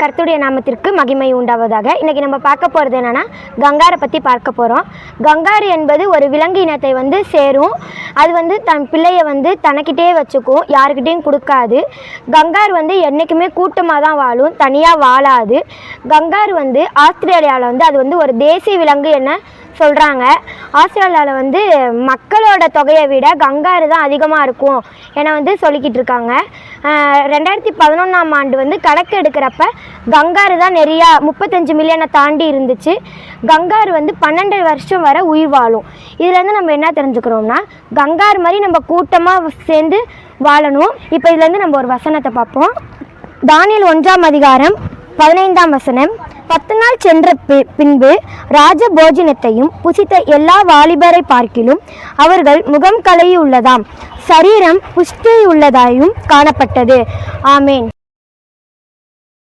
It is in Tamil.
கருத்துடைய நாமத்திற்கு மகிமை உண்டாவதாக. இன்றைக்கி நம்ம பார்க்க போகிறது என்னென்னா கங்காரை பற்றி பார்க்க போகிறோம் கங்காரு என்பது ஒரு விலங்கு இனத்தை வந்து சேரும். அது வந்து தன் பிள்ளையை வந்து தனக்கிட்டே வச்சுக்கும் யாருக்கிட்டேயும் கொடுக்காது. கங்காரு வந்து என்றைக்குமே கூட்டமாக தான் வாழும் தனியாக வாழாது. கங்காரு வந்து ஆஸ்திரேலியாவில் வந்து அது வந்து ஒரு தேசிய விலங்கு என்ன சொல்கிறாங்க ஆஸ்திரேலியாவில் வந்து மக்களோட தொகையை விட கங்காரு தான் அதிகமாக இருக்கும் என வந்து சொல்லிக்கிட்டு இருக்காங்க. ரெண்டாயிரத்தி பதினொன்றாம் ஆண்டு வந்து கணக்கு எடுக்கிறப்ப கங்காரு தான் நிறையா முப்பத்தஞ்சு மில்லியனை தாண்டி இருந்துச்சு. கங்காரு வந்து பன்னெண்டு வருஷம் வரை உயிர் வாழும். இதுலேருந்து நம்ம என்ன தெரிஞ்சுக்கிறோம்னா கங்காரு மாதிரி நம்ம கூட்டமாக சேர்ந்து வாழணும். இப்போ இதுலேருந்து நம்ம ஒரு வசனத்தை பார்ப்போம். தானியல் ஒன்றாம் அதிகாரம் பதினைந்தாம் வசனம். பத்து நாள் சென்ற பின்பு ராஜ போஜனத்தையும் புசித்த எல்லா வாலிபரை பார்க்கிலும் அவர்கள் முகம் கலையுள்ளதாம் சரீரம் புஷ்டியுள்ளதாயும் காணப்பட்டது. ஆமேன்.